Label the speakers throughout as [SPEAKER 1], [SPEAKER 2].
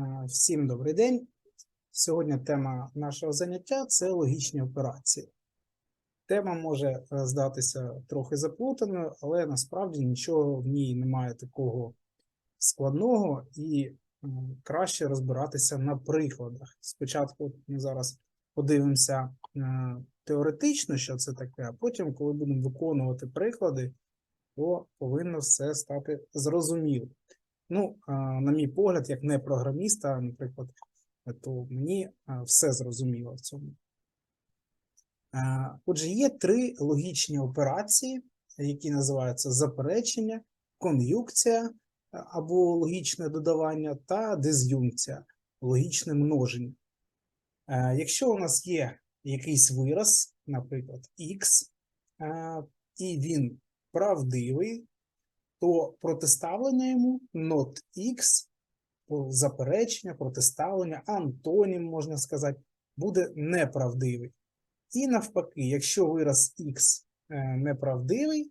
[SPEAKER 1] Е, Всім добрий день. Сьогодні тема нашого заняття це логічні операції. Тема може е, здатися трохи заплутаною, але насправді нічого в ній немає такого складного і краще розбиратися на прикладах. Спочатку ми зараз подивимося е, теоретично, що це таке, а потім, коли будемо виконувати приклади, то повинно все стати зрозуміло. Ну, на мій погляд, як не програміста, наприклад, то мені все зрозуміло в цьому. Отже, є три логічні операції, які називаються заперечення, кон'юкція або логічне додавання та диз'юнкція, логічне множення. Якщо у нас є якийсь вираз, наприклад, x, і він правдивий, то протиставлення йому not x, заперечення, протиставлення, антонім, можна сказати, буде неправдивий. І навпаки, якщо вираз x е, неправдивий,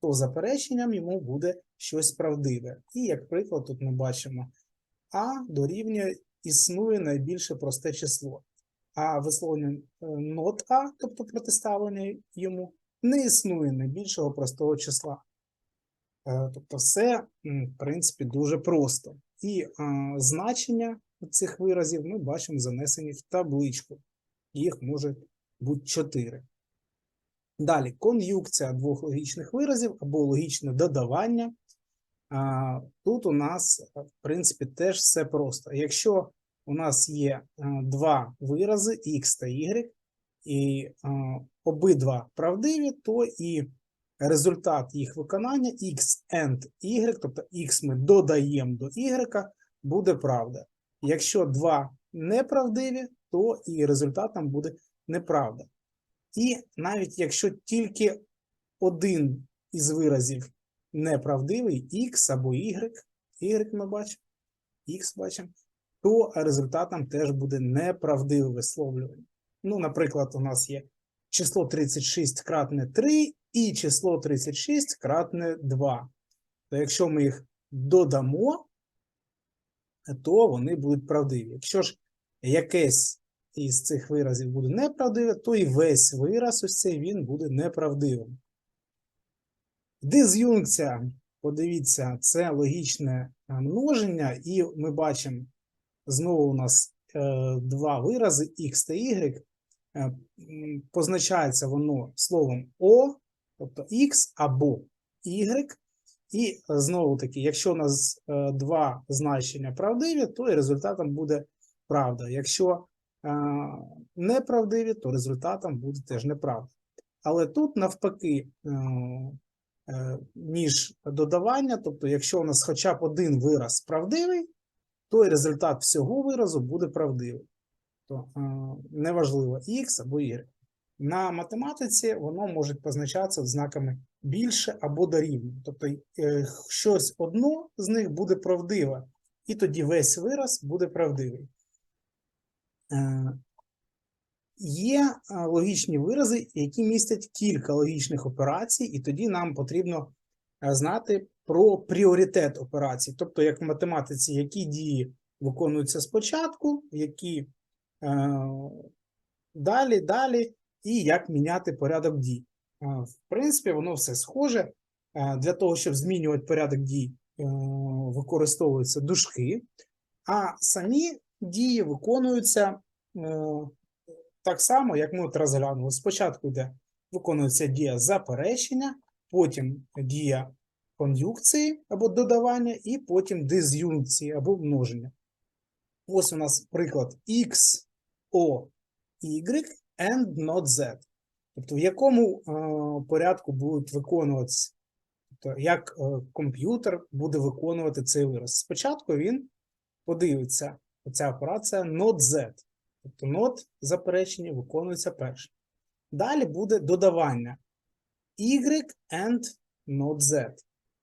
[SPEAKER 1] то запереченням йому буде щось правдиве. І, як приклад, тут ми бачимо а дорівнює існує найбільше просте число. А висловлення е, not a, тобто протиставлення йому, не існує найбільшого простого числа. Е, Тобто, все, в принципі, дуже просто. І значення цих виразів ми бачимо занесені в табличку. Їх може бути 4. Далі, кон'юкція двох логічних виразів або логічне додавання. Тут у нас, в принципі, теж все просто. Якщо у нас є е, два вирази x та y, і е, обидва правдиві, то і результат їх виконання x and y, тобто x ми додаємо до y, буде правда. Якщо два неправдиві, то і результатом буде неправда. І навіть якщо тільки один із виразів неправдивий, x або y, y ми бачимо, x бачимо, то результатом теж буде неправдиве висловлювання. Ну, наприклад, у нас є число 36 кратне 3 і число 36 кратне 2. То якщо ми їх додамо, то вони будуть правдиві. Якщо ж якесь із цих виразів буде неправдиве, то і весь вираз ось цей він буде неправдивим. Диз'юнкція, подивіться, це логічне е, множення, і ми бачимо знову у нас е, два вирази x та y. Е, позначається воно словом O, тобто x або y. І знову таки, якщо у нас е, два значення правдиві, то і результатом буде правда. Якщо е, неправдиві, то результатом буде теж неправда. Але тут навпаки, е, е, ніж додавання, тобто, якщо у нас хоча б один вираз правдивий, то і результат всього виразу буде правдивий. То неважливо x або y. На математиці воно може позначатися знаками більше або дорівнює. Тобто е, щось одно з них буде правдиве, і тоді весь вираз буде правдивий. Е, Є е, логічні вирази, які містять кілька логічних операцій, і тоді нам потрібно знати про пріоритет операцій. Тобто, як в математиці, які дії виконуються спочатку, які е, далі, далі, і як міняти порядок дій. Е, В принципі, воно все схоже. Е, Для того, щоб змінювати порядок дій, е, використовуються дужки, а самі дії виконуються так само, як ми от розглянули. Спочатку йде виконується дія заперечення, потім дія кон'юкції або додавання, і потім диз'юнкції або множення. Ось у нас приклад X, O, Y and not Z. Тобто, в якому е, порядку будуть виконуватися, тобто, як е, комп'ютер буде виконувати цей вираз. Спочатку він подивиться, оця операція not Z. Тобто not заперечення виконується перше. Далі буде додавання y and not z.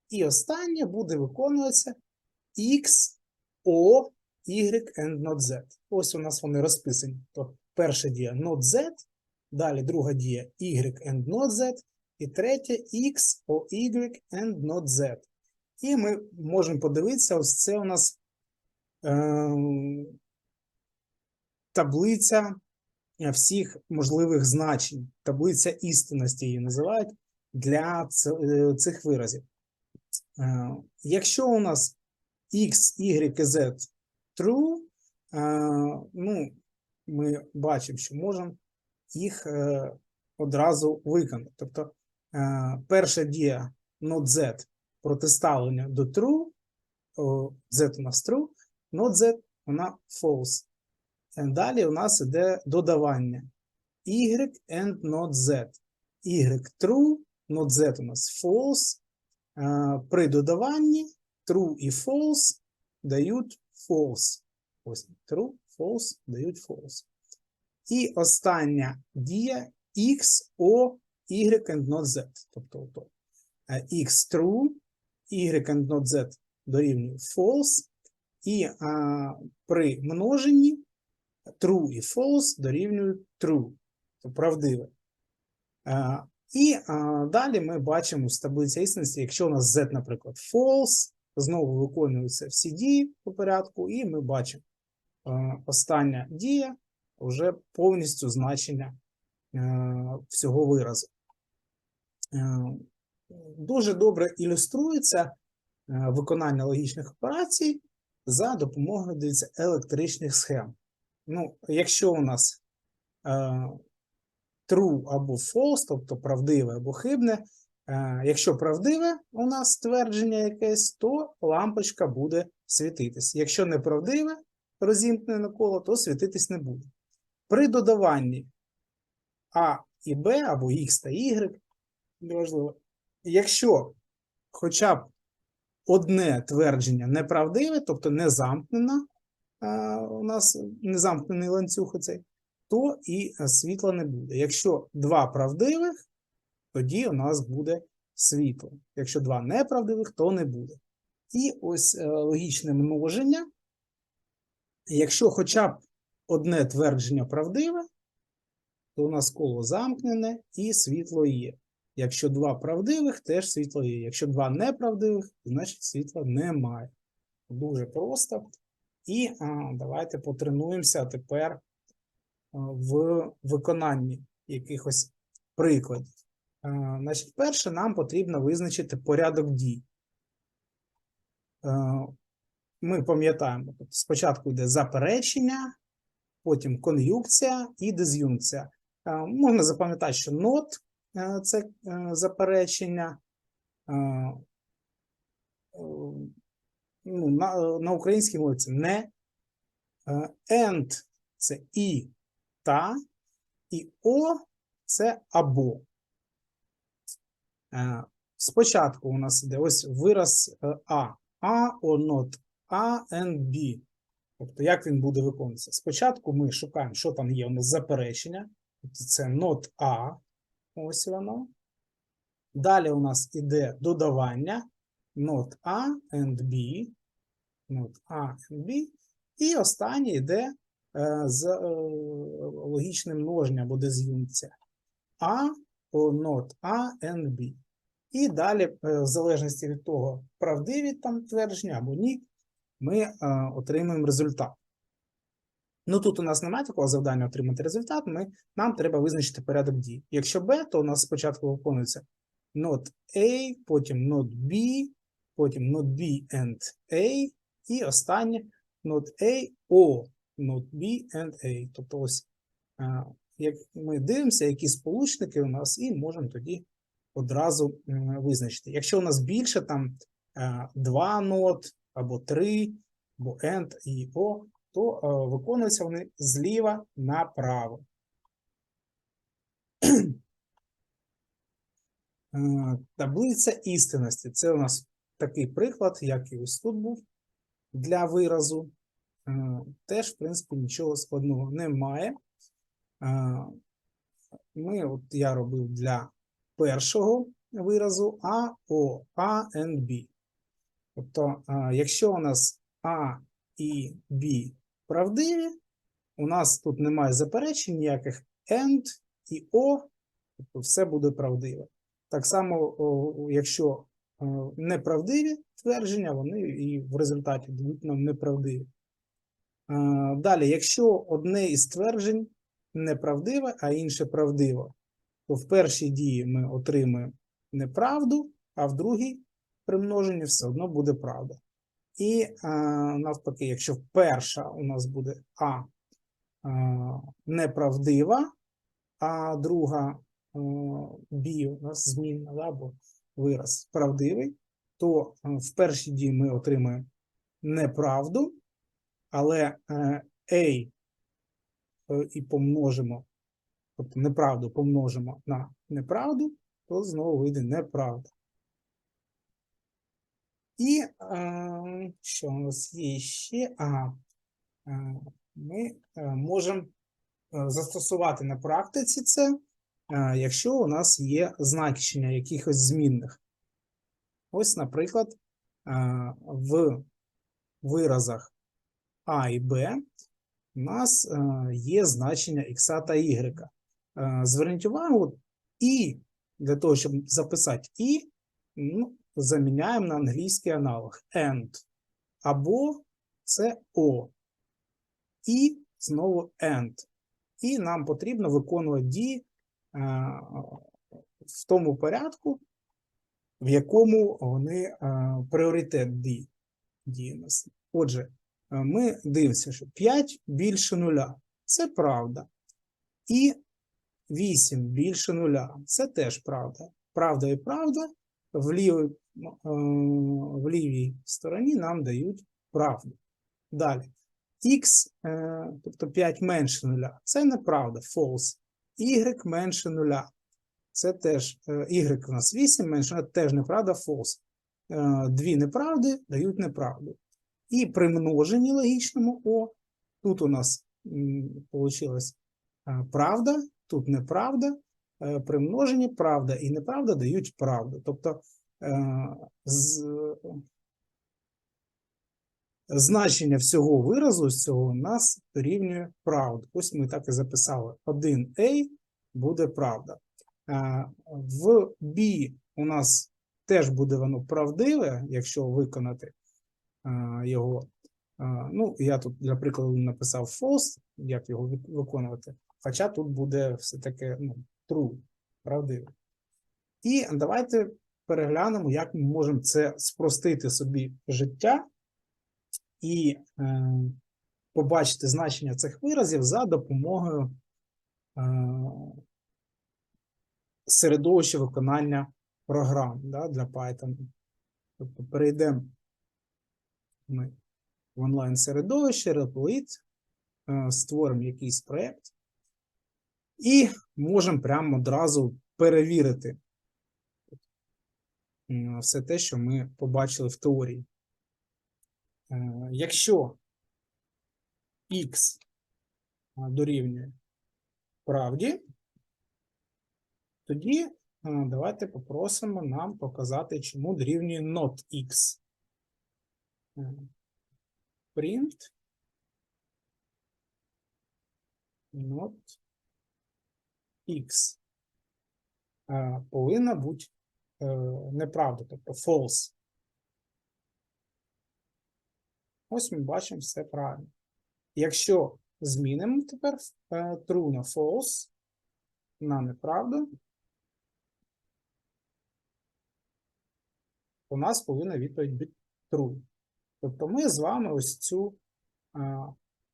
[SPEAKER 1] І останнє буде виконуватися x, o, y and not z. Ось у нас вони розписані. То перша дія not z, далі друга дія y and not z, і третя x, o, y and not z. І ми можемо подивитися, ось це у нас ем, таблиця е, всіх можливих значень, таблиця істинності її називають для е, цих виразів. Е, Якщо у нас x, y і z true, е, ну, ми бачимо, що можемо їх е, одразу виконати. Тобто е, перша дія not z протиставлення до true, z у нас true, not z вона false. Е, Далі у нас іде додавання y and not z. y true, not z у нас false. При додаванні true і false дають false. Ось true, false дають false. І остання дія x, o, y and not z. Тобто ото. Е, x true, y and not z дорівнює false. І а, при множенні true і false дорівнюють true, тобто правдиве. А, і а, далі ми бачимо з таблиці істинності, якщо у нас z, наприклад, false, знову виконуються всі дії по порядку, і ми бачимо остання дія вже повністю значення е, всього виразу. Е, Дуже добре ілюструється е, виконання логічних операцій за допомогою дивіться, електричних схем. Ну, якщо у нас е, true або false, тобто правдиве або хибне, е, якщо правдиве у нас ствердження якесь, то лампочка буде світитись. Якщо неправдиве розімкнене коло, то світитись не буде. При додаванні А і Б або X та Y, неважливо, якщо хоча б одне твердження неправдиве, тобто не замкнена, у нас не замкнений ланцюг оцей, то і е, світла не буде. Якщо два правдивих, тоді у нас буде світло. Якщо два неправдивих, то не буде. І ось е, логічне множення. Якщо хоча б одне твердження правдиве, то у нас коло замкнене і світло є. Якщо два правдивих, теж світло є. Якщо два неправдивих, значить світла немає. Дуже просто. І а, давайте потренуємося тепер в виконанні якихось прикладів. А, значить, перше, нам потрібно визначити порядок дій. Ми пам'ятаємо, тобто спочатку йде заперечення, потім кон'юнкція і диз'юнкція. Можна запам'ятати, що not е, це е, заперечення. е, Ну, на, на українській мові це не. And це і та, і о це або. Спочатку у нас іде ось вираз А. А or not. A and B. Тобто, як він буде виконуватися? Спочатку ми шукаємо, що там є у нас заперечення. Тобто це not A. Ось воно. Далі у нас іде додавання not A and B. Not A and B. І останнє йде е, з е, логічним множенням або диз'юнкція. A not A and B. І далі, е, в залежності від того, правдиві там твердження або ні, ми е, отримуємо результат. Ну тут у нас немає такого завдання отримати результат. Ми, нам треба визначити порядок дій. Якщо B, то у нас спочатку виконується not A, потім not B, потім not B and A, і останнє not A, O, not B and A. Тобто ось е, як ми дивимося, які сполучники у нас, і можемо тоді одразу м, визначити. Якщо у нас більше там е, два нот, або три, або and і O, то е, виконуються вони зліва направо. Е, Таблиця істинності. Це у нас такий приклад, як і ось тут був для виразу. Е, Теж, в принципі, нічого складного немає. Ми, от я робив для першого виразу А, О, А, and B. Тобто, якщо у нас А і Б правдиві, у нас тут немає заперечень ніяких and і O, тобто все буде правдиве. Так само, якщо е, неправдиві твердження, вони і в результаті дадуть нам неправдиві. Далі, якщо одне із тверджень неправдиве, а інше правдиве, то в першій дії ми отримаємо неправду, а в другій при множенні все одно буде правда. І е, навпаки, якщо перша у нас буде А е, неправдива, а друга е, Б у нас змінна, да, або вираз правдивий, то в першій дії ми отримаємо неправду, але A і помножимо, тобто неправду помножимо на неправду, то знову вийде неправда. І е, що у нас є ще? Ага, е, ми е, можемо застосувати на практиці це, якщо у нас є значення якихось змінних. Ось, наприклад, в виразах А і Б у нас є значення х та y. Зверніть увагу, і для того, щоб записати і, ну, заміняємо на англійський аналог and. Або це O. І знову and. І нам потрібно виконувати дії е, в тому порядку, в якому вони е, пріоритет дії нас. Отже, е, ми дивимося, що 5 більше нуля. Це правда. І 8 більше нуля. Це теж правда. Правда і правда в лівій, е, в лівій стороні нам дають правду. Далі. Х, е, тобто 5 менше нуля. Це неправда, false. Y менше нуля. Це теж е, y у нас 8 менше, нуля, теж неправда, false. Е, Дві неправди дають неправду. І при множенні логічному О, тут у нас вийшла правда, тут неправда. Е, При множенні правда і неправда дають правду. Тобто е, з, значення всього виразу з цього нас дорівнює правду. Ось ми так і записали. 1a буде правда. Е, В B у нас теж буде воно правдиве, якщо виконати його. Ну, я тут для прикладу написав false, як його виконувати. Хоча тут буде все-таки ну, true, правдиве. І давайте переглянемо, як ми можемо це спростити собі життя і е, побачити значення цих виразів за допомогою е, середовища виконання програм да, для Python. Тобто перейдемо ми в онлайн-середовище, Replit, е, створимо якийсь проєкт і можемо прямо одразу перевірити все те, що ми побачили в теорії. Е, Якщо x дорівнює правді, тоді е, давайте попросимо нам показати, чому дорівнює not x. Е, Print not x е, повинна бути е, неправда, тобто false. Ось ми бачимо все правильно. Якщо змінимо тепер е, true на false, на неправду, у нас повинна відповідь бути true. Тобто ми з вами ось цю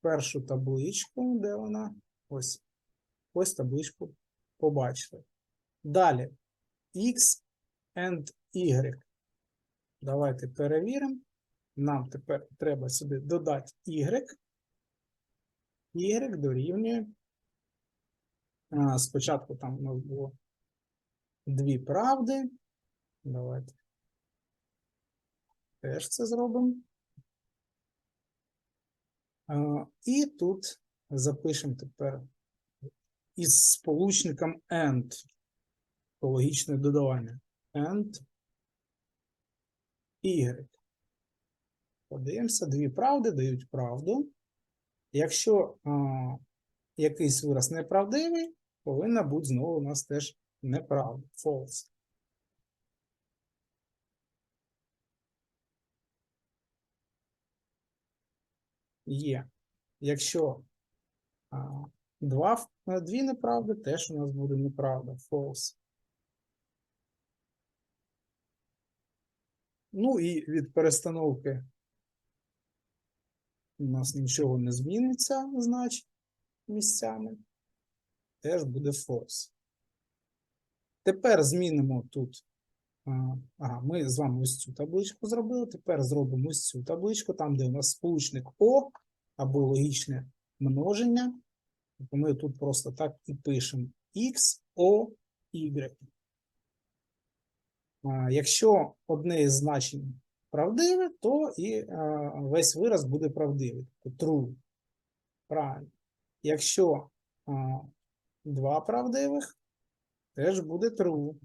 [SPEAKER 1] першу табличку, де вона? Ось, ось табличку побачили. Далі X and Y. Давайте перевіримо. Нам тепер треба сюди додати Y. Y дорівнює. А, спочатку там у нас було дві правди. Давайте теж це зробимо. А, І тут запишемо тепер із сполучником AND логічне додавання. AND Y. Подивимося, дві правди дають правду. Якщо а, якийсь вираз неправдивий, повинна бути знову у нас теж неправда. False. Є. Якщо а, два, в- а, дві неправди, теж у нас буде неправда, false. Ну і від перестановки у нас нічого не зміниться, значить, місцями. Теж буде false. Тепер змінимо тут. а, Ага, ми з вами ось цю табличку зробили. Тепер зробимо ось цю табличку, там, де у нас сполучник О або логічне множення. То ми тут просто так і пишемо X, O, Y. Якщо одне із значень правдиве, то і весь вираз буде правдивий. Тобто True. Правильно. Якщо два правдивих, теж буде true.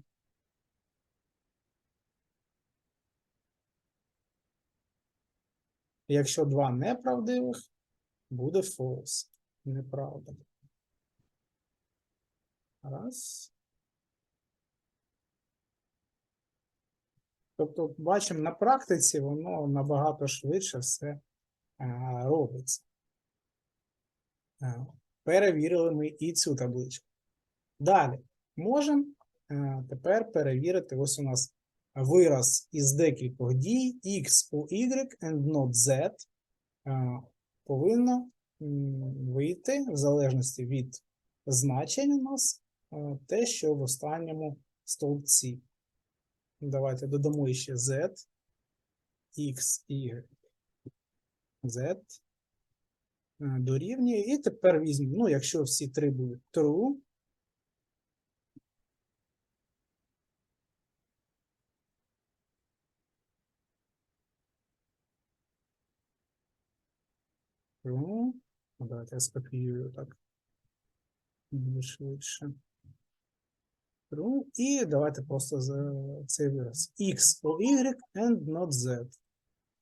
[SPEAKER 1] Якщо два неправдивих, буде false. Неправда. Раз. Тобто, бачимо, на практиці воно набагато швидше все робиться. Перевірили ми і цю табличку. Далі можемо е, тепер перевірити. Ось у нас вираз із декількох дій x у y and not z е, повинно вийти в залежності від значень у нас е, те, що в останньому стовпці. Давайте додамо ще z, x, y, z е, дорівнює. І тепер візьмемо, ну, якщо всі три будуть true, true, ну, давайте я скопіюю так. Швидше. True. І давайте просто за цей вираз. X о Y and not Z.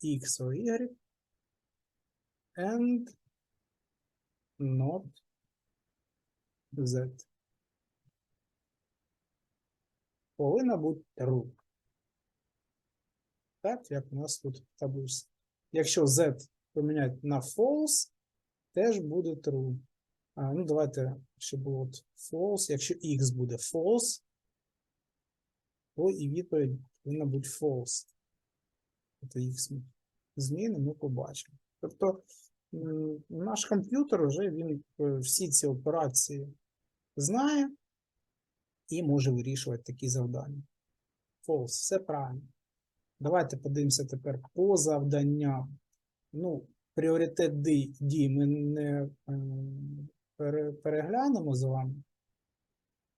[SPEAKER 1] X о Y and not Z. Повинна бути true. Так, як у нас тут таблиці. Якщо Z поміняти на false, теж буде true. А, ну, давайте, щоб було false. Якщо x буде false, то і відповідь повинна бути false. Тобто їх зміни ми побачимо. Тобто наш комп'ютер вже він е, всі ці операції знає і може вирішувати такі завдання. False, все правильно. Давайте подивимося тепер по завданням. Ну, пріоритет дій, ми не ем, переглянемо з вами.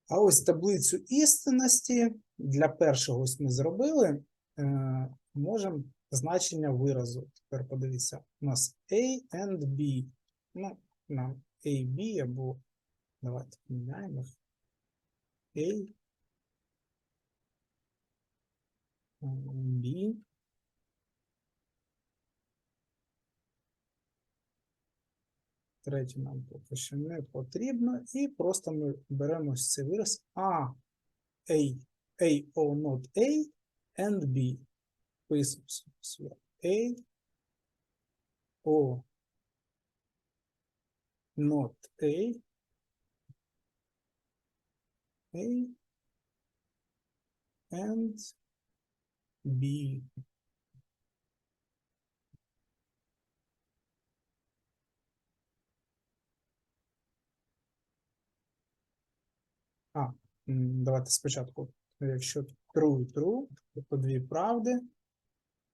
[SPEAKER 1] А ось таблицю істинності для першого ось ми зробили. Е, можемо значення виразу. Тепер подивіться, у нас A and B. Ну, нам A, B або давайте поміняємо їх. A, B. Третє нам поки що не потрібно. І просто ми беремо ось цей вираз А, A, A, O, not A, and B. Писуємо. A, O, not A, A, and B. А, м, давайте спочатку, якщо true, true, тобто дві правди,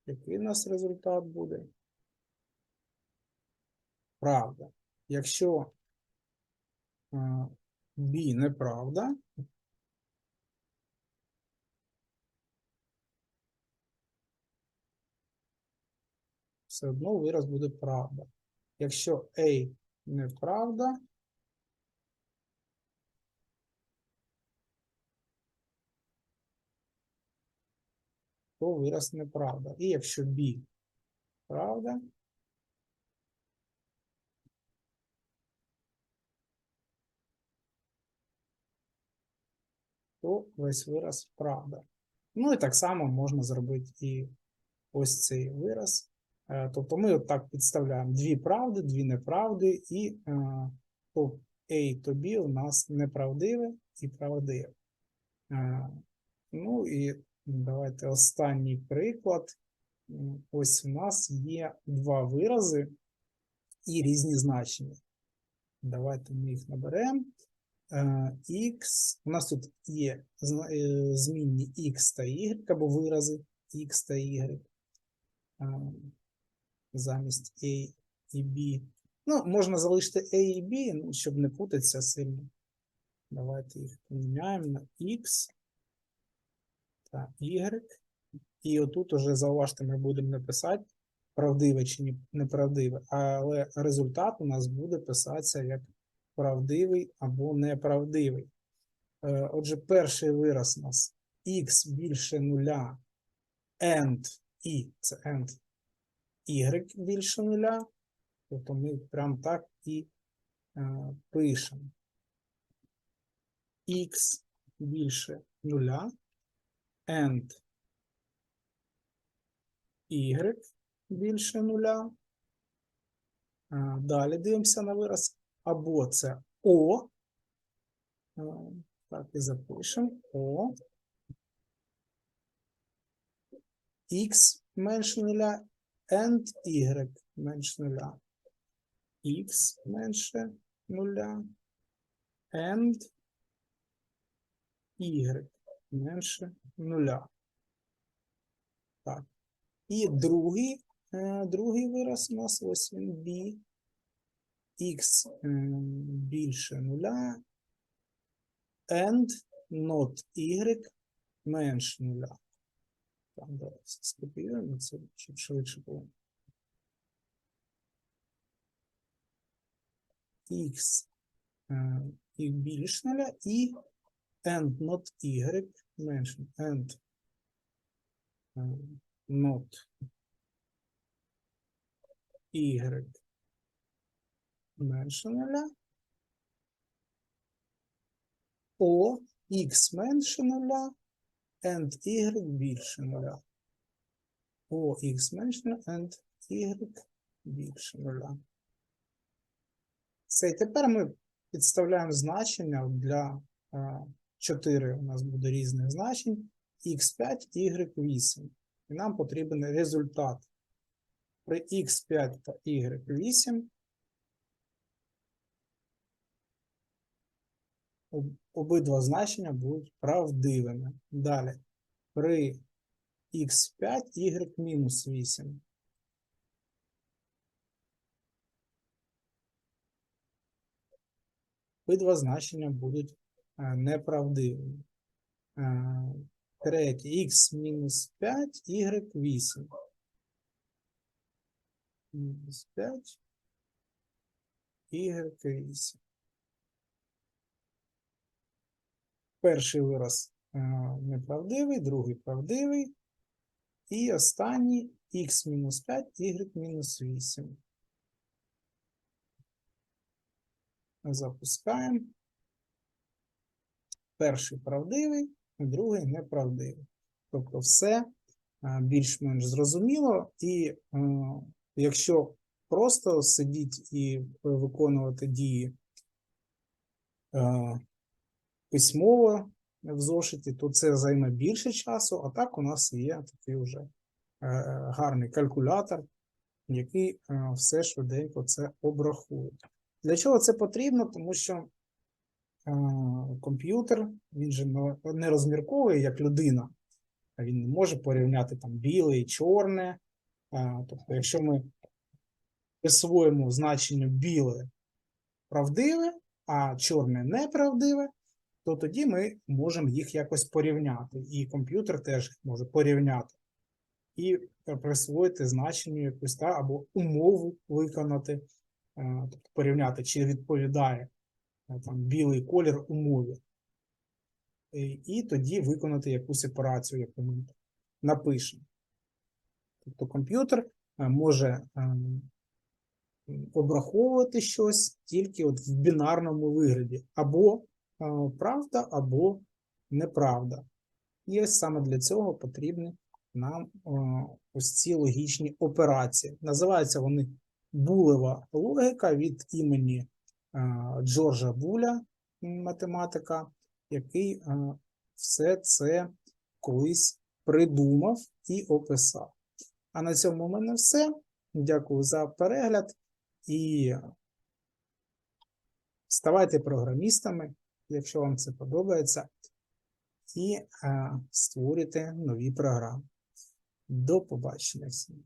[SPEAKER 1] який у нас результат буде? Правда. Якщо B неправда, все одно вираз буде правда. Якщо A неправда, то вираз неправда. І якщо B правда, то весь вираз правда. Ну і так само можна зробити і ось цей вираз. Е, Тобто ми от так підставляємо дві правди, дві неправди, і е, то A, то B у нас неправдиве і правдиве. Е, Ну і давайте останній приклад. Ось у нас є два вирази і різні значення. Давайте ми їх наберемо. Е, X, у нас тут є е, змінні X та Y, або вирази X та Y е, замість A і B. Ну, можна залишити A і B, ну, щоб не путатися сильно. Давайте їх поміняємо на X та Y. І отут уже зауважте, ми будемо написати правдиве чи неправдиве, але результат у нас буде писатися як правдивий або неправдивий. Е, Отже, перший вираз у нас x більше нуля, and і це and, y більше нуля. Тобто ми прям так і е, пишемо. x більше нуля, and y більше нуля. Далі дивимося на вираз. Або це О. Так, і запишемо. О. Х менше нуля, and y менше нуля. Х менше нуля, and y менше нуля. Так. І другий, е, другий вираз у нас ось він b. x більше нуля, and not y менше нуля. Так, давайте скопіюємо це, щоб швидше було. x е, і більше нуля, і and not y менше. And е, not y менше нуля. О, х and y більше нуля. О, х менше and y більше нуля. І тепер ми підставляємо значення для 4 у нас буде різних значень, x5, y8. І нам потрібен результат. При x5 та y8 обидва значення будуть правдивими. Далі. При x5, y мінус 8. Обидва значення будуть е, неправдивими. Е, Третє, x мінус 5, y 8. Мінус 5, y 8. Перший вираз е, неправдивий, другий правдивий. І останній x мінус 5, y мінус 8. Запускаємо. Перший правдивий, другий неправдивий. Тобто все е, більш-менш зрозуміло. І е, якщо просто сидіть і виконувати дії е, письмово в зошиті, то це займе більше часу, а так у нас є такий вже гарний калькулятор, який все швиденько це обрахує. Для чого це потрібно? Тому що комп'ютер, він же не- розмірковує як людина, а він не може порівняти там біле і чорне. Тобто, якщо ми присвоїмо значенню біле правдиве, а чорне неправдиве, то тоді ми можемо їх якось порівняти. І комп'ютер теж може порівняти. І е, присвоїти значенню якусь та або умову виконати, тобто порівняти, чи відповідає там білий колір умові. І, і тоді виконати якусь операцію, яку ми напишемо. Тобто комп'ютер е, може обраховувати щось тільки от в бінарному вигляді, або е, правда, або неправда. І ось саме для цього потрібні нам е, ось ці логічні операції. Називаються вони булева логіка від імені е, Джорджа Буля, математика, який е, все це колись придумав і описав. А на цьому в мене все. Дякую за перегляд і ставайте програмістами, якщо вам це подобається, і е, створюйте нові програми. До побачення всім.